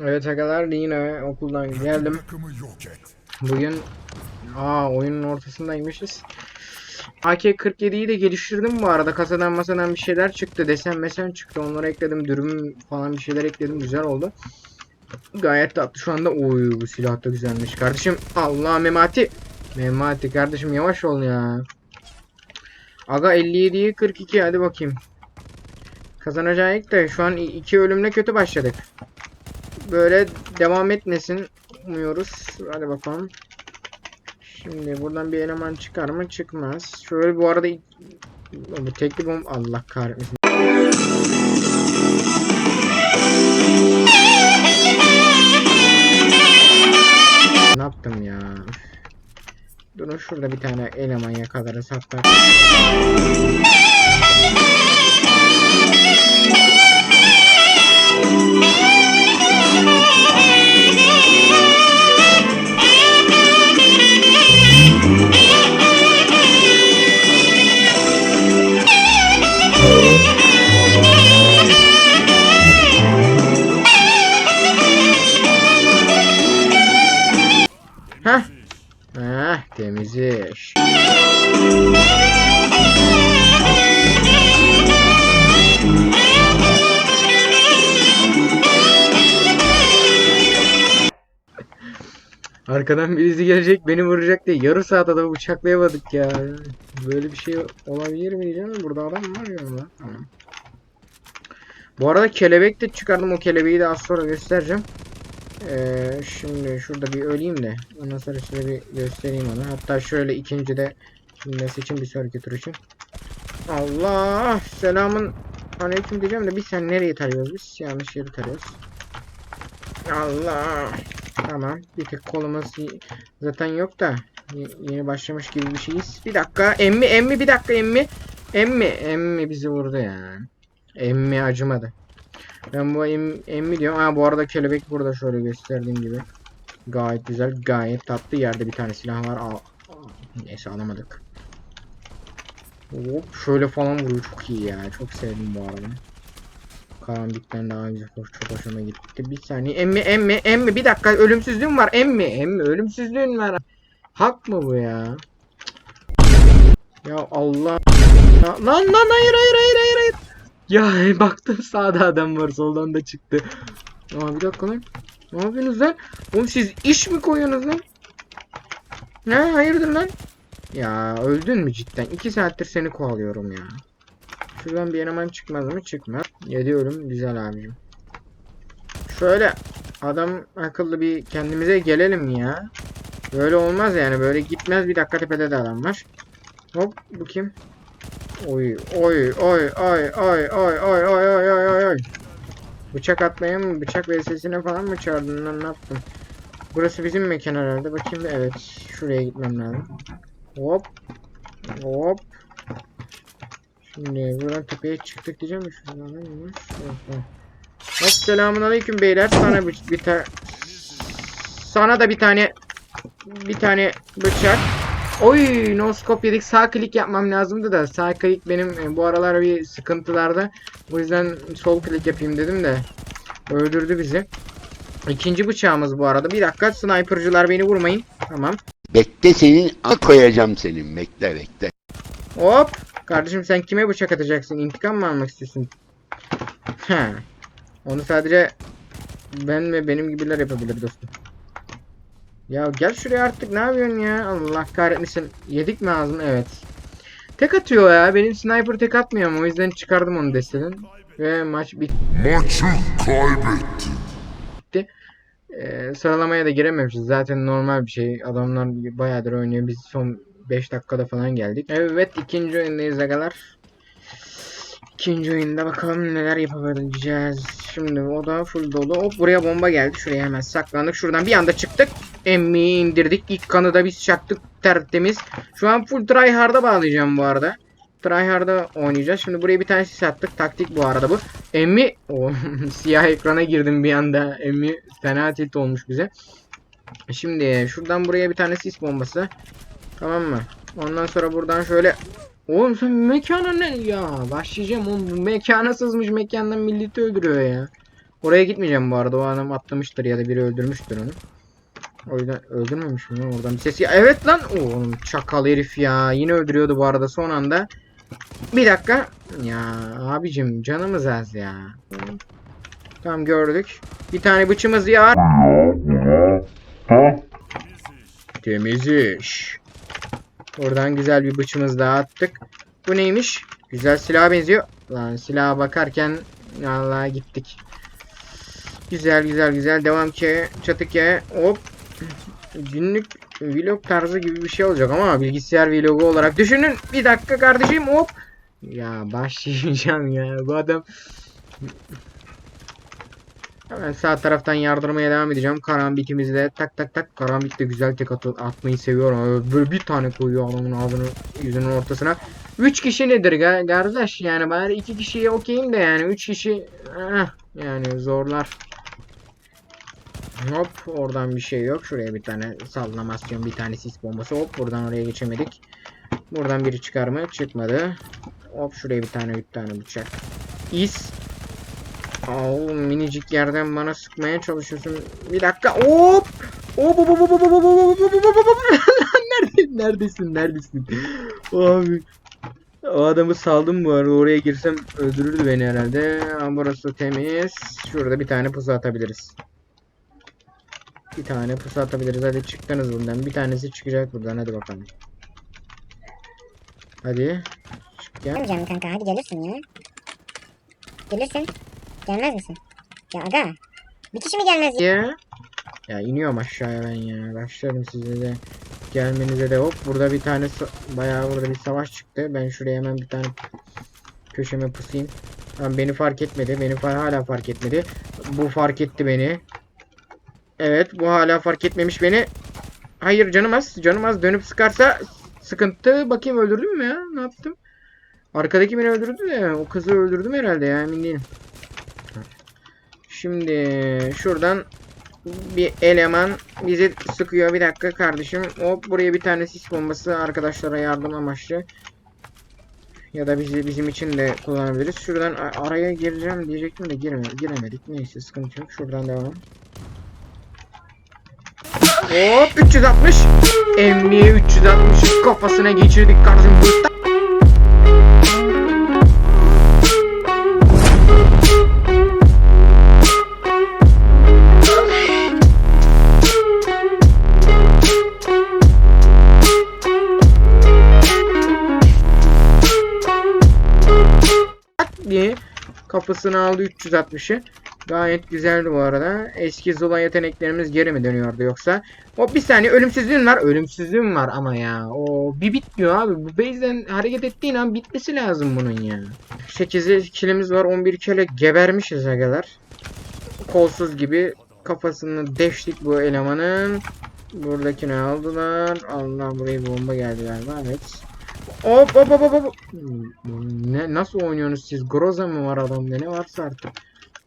Evet agalar yine okuldan geldim. Bugün aa oyunun ortasındaymışız. AK-47'yi de geliştirdim bu arada. Kasadan masadan bir şeyler çıktı. Desen mesen çıktı. Onları ekledim. Dürüm falan bir şeyler ekledim. Güzel oldu. Gayet tatlı şu anda. Oy bu silah da güzelmiş. Kardeşim Allah Memati. Memati kardeşim yavaş ol ya. Aga 57'yi 42 hadi bakayım. Kazanacağız da şu an iki ölümle kötü başladık. Böyle devam etmesin umuyoruz. Hadi bakalım. Şimdi buradan bir eleman çıkar mı? Çıkmaz. Şöyle bu arada bu tekli bomb Allah kahretmesin. Ne yaptım ya? Durun şurada bir tane eleman yakalarız hatta. Arkadan birisi gelecek beni vuracak diye yarı saat adamı bıçaklayamadık ya. Böyle bir şey olabilir mi diyeceğim burada adam var ya lan. Bu arada kelebek de çıkardım o kelebeği de az sonra göstereceğim. Ee, şimdi şurada bir öleyim de ondan sonra size bir göstereyim onu. Hatta şöyle ikinci de de seçin bir sonraki tur için. Allah selamın aleyküm diyeceğim de biz sen nereye tarıyoruz biz? Yanlış yeri tarıyoruz. Allah. Tamam. Bir tek kolumuz zaten yok da yeni başlamış gibi bir şeyiz. Bir dakika. Emmi emmi bir dakika emmi. Emmi emmi bizi vurdu ya. Emmi acımadı. Ben bu em, emmi diyorum. Ha bu arada kelebek burada şöyle gösterdiğim gibi. Gayet güzel, gayet tatlı. Yerde bir tane silah var. Al. Neyse alamadık. Hop şöyle falan vuruyor. Çok iyi ya. Çok sevdim bu arada. Karambikten daha güzel. Hoş, çok hoşuma gitti. Bir saniye. Emmi emmi emmi bir dakika. Ölümsüzlüğüm var. Emmi emmi ölümsüzlüğün var. Hak mı bu ya? Ya Allah. Ya, lan lan hayır hayır hayır hayır hayır. Ya baktım sağda adam var soldan da çıktı. Aa bir dakika lan. Ne yapıyorsunuz lan? Oğlum siz iş mi koyuyorsunuz lan? Ne hayırdır lan? Ya öldün mü cidden? 2 saattir seni kovalıyorum ya. Şuradan bir eleman çıkmaz mı? Çıkmaz. Yediyorum. Güzel abicim. Şöyle adam akıllı bir kendimize gelelim ya. Böyle olmaz yani. Böyle gitmez. Bir dakika tepede de adam var. Hop bu kim? Oy oy oy oy oy oy oy oy oy oy oy oy. Bıçak atmaya mı? Bıçak VS'sine falan mı çağırdın lan ne yaptın? Burası bizim mekan herhalde. Bakayım bir evet. Şuraya gitmem lazım. Hop. Hop. Şimdi buradan tepeye çıktık diyeceğim. de Şuradan neymiş? Hop, selamun aleyküm beyler. Sana bir, bir tane sana da bir tane bir tane bıçak. Oy no scope yedik. Sağ klik yapmam lazımdı da sağ klik benim e, bu aralar bir sıkıntılarda. O yüzden sol klik yapayım dedim de öldürdü bizi. İkinci bıçağımız bu arada. Bir dakika snipercılar beni vurmayın. Tamam. Bekle senin a koyacağım senin bekle bekle. Hop. Kardeşim sen kime bıçak atacaksın? İntikam mı almak istiyorsun? Ha. Onu sadece ben ve benim gibiler yapabilir dostum. Ya gel şuraya artık ne yapıyorsun ya? Allah kahretmesin. Yedik mi ağzını? Evet. Tek atıyor ya. Benim sniper tek atmıyor ama o yüzden çıkardım onu desteden. Ve maç bitti. Maçı kaybetti. Ee, sıralamaya da girememişiz. Zaten normal bir şey. Adamlar bayağıdır oynuyor. Biz son 5 dakikada falan geldik. Evet ikinci oyundayız agalar. İkinci oyunda bakalım neler yapabileceğiz. Şimdi o da full dolu. Hop buraya bomba geldi. Şuraya hemen saklandık. Şuradan bir anda çıktık. Emmi'yi indirdik. İlk kanı da biz çaktık tertemiz. Şu an full tryhard'a bağlayacağım bu arada. Tryhard'a oynayacağız. Şimdi buraya bir tane sis attık. Taktik bu arada bu. Emmi o siyah ekrana girdim bir anda. Emmi fena tilt olmuş bize. Şimdi şuradan buraya bir tane sis bombası. Tamam mı? Ondan sonra buradan şöyle Oğlum sen mekana ne ya? Başlayacağım oğlum. Bu mekana sızmış mekandan milleti öldürüyor ya. Oraya gitmeyeceğim bu arada. O adam atlamıştır ya da biri öldürmüştür onu. O yüzden öldürmemiş mi? Oradan bir ses. Evet lan. Oğlum çakal herif ya. Yine öldürüyordu bu arada son anda. Bir dakika. Ya abicim canımız az ya. Tamam gördük. Bir tane bıçımız var. Temiz iş. Oradan güzel bir bıçımız daha attık. Bu neymiş? Güzel silaha benziyor. Lan silaha bakarken Allah gittik. Güzel güzel güzel devam ki çatı ki hop günlük vlog tarzı gibi bir şey olacak ama bilgisayar vlogu olarak düşünün. Bir dakika kardeşim hop. Ya başlayacağım ya bu adam. Hemen sağ taraftan yardırmaya devam edeceğim. Karambitimizle tak tak tak. Karambit de güzel tek atı- atmayı seviyorum. Böyle bir tane koyuyor adamın ağzını yüzünün ortasına. 3 kişi nedir kardeş? Yani bari 2 kişiye okeyim de yani 3 kişi yani zorlar. Hop oradan bir şey yok. Şuraya bir tane sallamasyon bir tane sis bombası. Hop buradan oraya geçemedik. Buradan biri çıkar mı? Çıkmadı. Hop şuraya bir tane bir tane bıçak. Aa, oğlum minicik yerden bana sıkmaya çalışıyorsun. Bir dakika. Hop. Hop hop hop hop hop hop hop hop hop hop hop hop. Nerede- Neredesin? Neredesin? Abi. O adamı saldım bu arada. Oraya girsem öldürürdü beni herhalde. Ama burası temiz. Şurada bir tane pusu atabiliriz. Bir tane pusu atabiliriz. Hadi çıktınız bundan. Bir tanesi çıkacak buradan. Hadi bakalım. Hadi. Çık gel. Gelmeyeceğim kanka hadi gelirsin ya. Gelirsin. Gelmez misin? Ya aga. Bir kişi mi gelmez ya? Ya. Ya iniyorum aşağıya ben ya. Başlarım size de. Gelmenize de hop. Burada bir tane bayağı burada bir savaş çıktı. Ben şuraya hemen bir tane köşeme pusayım. Tamam beni fark etmedi. Beni fa- hala fark etmedi. Bu fark etti beni. Evet bu hala fark etmemiş beni. Hayır canım az. Canım az. Dönüp sıkarsa sıkıntı. Bakayım öldürdüm mü ya? Ne yaptım? Arkadaki beni öldürdü de o kızı öldürdüm herhalde ya emin değilim. Şimdi şuradan bir eleman bizi sıkıyor. Bir dakika kardeşim. Hop buraya bir tane sis bombası arkadaşlara yardım amaçlı. Ya da bizi bizim için de kullanabiliriz. Şuradan araya gireceğim diyecektim de gireme, giremedik. Neyse sıkıntı yok. Şuradan devam. Hop 360. Emniye 360 kafasına geçirdik kardeşim. Diye kafasını aldı 360'ı. Gayet güzeldi bu arada. Eski Zula yeteneklerimiz geri mi dönüyordu yoksa? O bir saniye ölümsüzlüğün var. Ölümsüzlüğün var ama ya. O bir bitmiyor abi. Bu base'den hareket ettiğin an bitmesi lazım bunun ya. 8 kilimiz var. 11 kere gebermişiz agalar. Kolsuz gibi kafasını deştik bu elemanın. Buradakini aldılar. Allah buraya bomba geldi galiba. Evet. Hop hop hop hop. Hmm, Ne nasıl oynuyorsunuz siz? Groza mı var adamda? Ne varsa artık.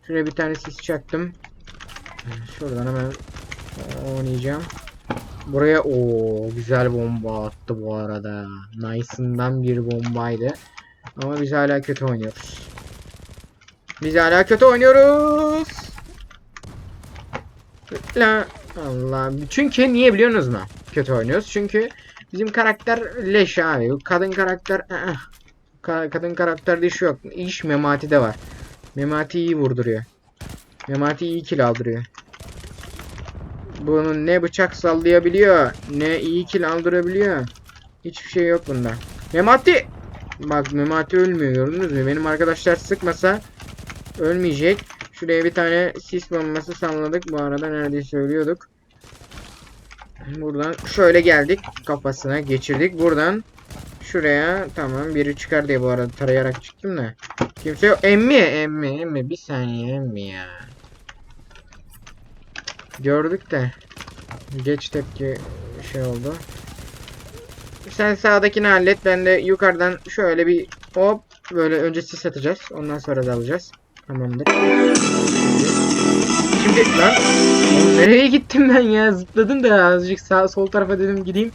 Şuraya bir tane sis çaktım. Şuradan hemen oynayacağım. Buraya o güzel bomba attı bu arada. Nice'ından bir bombaydı. Ama biz hala kötü oynuyoruz. Biz hala kötü oynuyoruz. La Allah. Çünkü niye biliyorsunuz mu? Kötü oynuyoruz. Çünkü Bizim karakter leş abi. Kadın karakter ı-ı. Ka- kadın karakterde iş yok. İş Memati'de var. Memati iyi vurduruyor. Memati iyi kill aldırıyor. Bunun ne bıçak sallayabiliyor, ne iyi kill aldırabiliyor. Hiçbir şey yok bunda. Memati! Bak Memati ölmüyor gördünüz mü? Benim arkadaşlar sıkmasa ölmeyecek. Şuraya bir tane sis bombası salladık. Bu arada neredeyse ölüyorduk. Buradan şöyle geldik. Kafasına geçirdik. Buradan şuraya tamam biri çıkar diye bu arada tarayarak çıktım da. Kimse yok. Emmi emmi emmi bir saniye emmi ya. Gördük de. Geç tepki şey oldu. Sen sağdakini hallet. Ben de yukarıdan şöyle bir hop böyle önce sis atacağız. Ondan sonra da alacağız. Tamamdır. Şimdi lan nereye gittim ben ya zıpladım da azıcık sağ sol tarafa dedim gideyim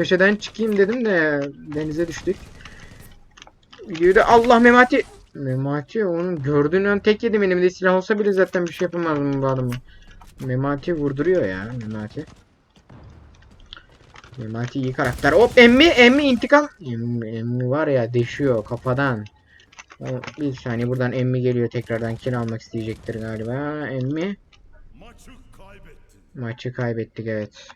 köşeden çıkayım dedim de denize düştük. Videoyu da Allah Memati Memati onun gördüğün an tek yedim elimde silah olsa bile zaten bir şey yapamazdım bu adamı. Memati vurduruyor ya Memati. Memati iyi karakter. Hop emmi emmi intikam. Emmi, emmi var ya deşiyor kafadan. Bir saniye buradan emmi geliyor tekrardan kill almak isteyecektir galiba. Emmi maçı kaybettik evet.